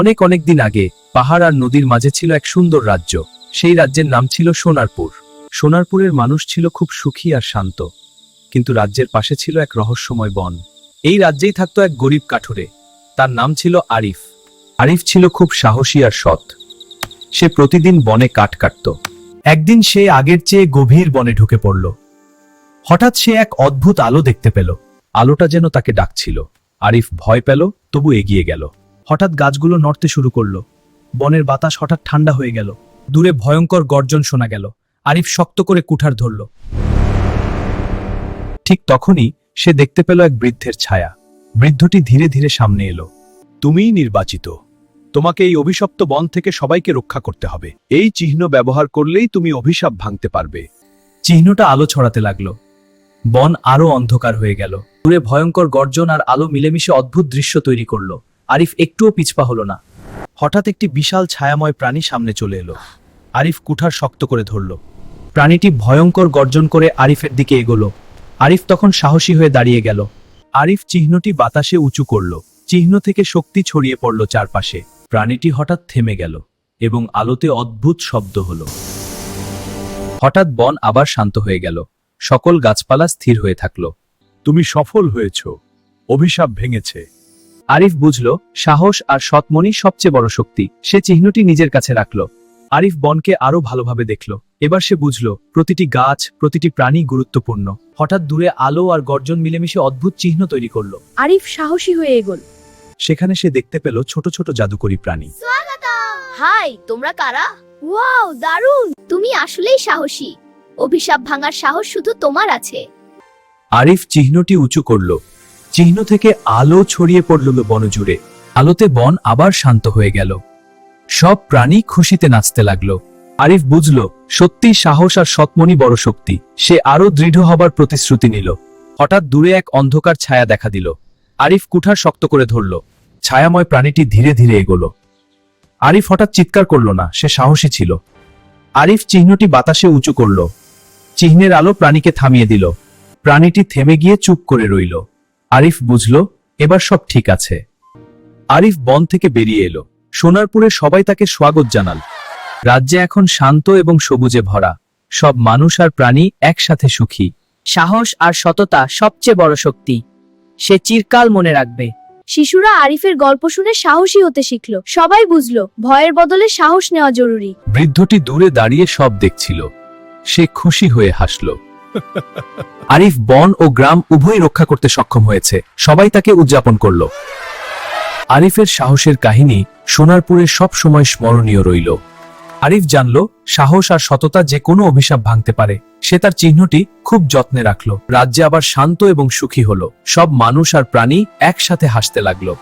অনেক অনেক দিন আগে পাহাড় আর নদীর মাঝে ছিল এক সুন্দর রাজ্য। সেই রাজ্যের নাম ছিল সোনারপুর। সোনারপুরের মানুষ ছিল খুব সুখী আর শান্ত। কিন্তু রাজ্যের পাশে ছিল এক রহস্যময় বন। এই রাজ্যেই থাকতো এক গরিব কাঠুরে। তার নাম ছিল আরিফ। আরিফ ছিল খুব সাহসী আর সৎ। সে প্রতিদিন বনে কাঠ কাটত। একদিন সে আগের চেয়ে গভীর বনে ঢুকে পড়ল। হঠাৎ সে এক অদ্ভুত আলো দেখতে পেল। আলোটা যেন তাকে ডাকছিল। আরিফ ভয় পেল, তবু এগিয়ে গেল। হঠাৎ গাছগুলো নড়তে শুরু করল। বনের বাতাস হঠাৎ ঠান্ডা হয়ে গেল। দূরে ভয়ঙ্কর গর্জন শোনা গেল। আরিফ শক্ত করে কুঠার ধরল। ঠিক তখনই সে দেখতে পেল এক বৃদ্ধের ছায়া। বৃদ্ধটি ধীরে ধীরে সামনে এলো। তুমিই নির্বাচিত। তোমাকে এই অভিশপ্ত বন থেকে সবাইকে রক্ষা করতে হবে। এই চিহ্ন ব্যবহার করলেই তুমি অভিশাপ ভাঙতে পারবে। চিহ্নটা আলো ছড়াতে লাগল। বন আরও অন্ধকার হয়ে গেল। দূরে ভয়ঙ্কর গর্জন আর আলো মিলেমিশে অদ্ভুত দৃশ্য তৈরি করল। আরিফ একটুও পিছপা হলো না। হঠাৎ একটি বিশাল ছায়াময় প্রাণী সামনে চলে এলো। আরিফ কুঠার শক্ত করে ধরল। প্রাণীটি ভয়ঙ্কর গর্জন করে আরিফের দিকে এগোলো। আরিফ তখন সাহসী হয়ে দাঁড়িয়ে গেল। আরিফ চিহ্নটি বাতাসে উঁচু করল। চিহ্ন থেকে শক্তি ছড়িয়ে পড়ল চারপাশে। প্রাণীটি হঠাৎ থেমে গেল এবং আলোতে অদ্ভুত শব্দ হলো। হঠাৎ বন আবার শান্ত হয়ে গেল। সকল গাছপালা স্থির হয়ে থাকল। তুমি সফল হয়েছ। অভিশাপ ভেঙেছে। আরিফ বুঝল সাহস আর সৎমনি সবচেয়ে বড় শক্তি। সে চিহ্নটি নিজের কাছে রাখল। আরিফ বনকে আরও ভালোভাবে দেখল। এবার সে বুঝল প্রতিটি গাছ প্রতিটি প্রাণী গুরুত্বপূর্ণ। হঠাৎ দূরে আলো আর গর্জন মিলেমিশে অদ্ভুত চিহ্ন তৈরি করল। আরিফ সাহসী হয়ে এগোল। সেখানে সে দেখতে পেল ছোট ছোট জাদুকরী প্রাণী। হাই তোমরা কারা? ওয়াও দারুণ! তুমি আসলেই সাহসী। অভিশাপ ভাঙার সাহস শুধু তোমার আছে। আরিফ চিহ্নটি উঁচু করল। চিহ্ন থেকে আলো ছড়িয়ে পড়ল বনজুড়ে আলোতে বন আবার শান্ত হয়ে গেল। সব প্রাণী খুশিতে নাচতে লাগল। আরিফ বুঝল, সত্যি সাহস আর সৎমনি বড় শক্তি। সে আরও দৃঢ় হবার প্রতিশ্রুতি নিল। হঠাৎ দূরে এক অন্ধকার ছায়া দেখা দিল। আরিফ কুঠার শক্ত করে ধরল। ছায়াময় প্রাণীটি ধীরে ধীরে এগোল। আরিফ হঠাৎ চিৎকার করল না, সে সাহসী ছিল। আরিফ চিহ্নটি বাতাসে উঁচু করল। চিহ্নের আলো প্রাণীকে থামিয়ে দিল। প্রাণীটি থেমে গিয়ে চুপ করে রইল। আরিফ বুঝল এবার সব ঠিক আছে। আরিফ বন থেকে বেরিয়ে এলো। সোনারপুরে সবাই তাকে স্বাগত জানাল। রাজ্যে এখন শান্ত এবং সবুজে ভরা। সব মানুষ আর প্রাণী একসাথে সুখী। সাহস আর সততা সবচেয়ে বড় শক্তি। সে চিরকাল মনে রাখবে। শিশুরা আরিফের গল্প শুনে সাহসী হতে শিখল। সবাই বুঝলো ভয়ের বদলে সাহস নেওয়া জরুরি। বৃদ্ধটি দূরে দাঁড়িয়ে সব দেখছিল। সে খুশি হয়ে হাসল। আরিফ বন ও গ্রাম উভয় রক্ষা করতে সক্ষম হয়েছে। সবাই তাকে উদযাপন করল। আরিফের সাহসের কাহিনী সোনারপুরে সব সময় স্মরণীয় রইল। আরিফ জানল, সাহস আর সততা যে কোনো অভিশাপ ভাঙতে পারে। সে তার চিহ্নটি খুব যত্নে রাখল। রাজ্যে আবার শান্ত এবং সুখী হল। সব মানুষ আর প্রাণী একসাথে হাসতে লাগল।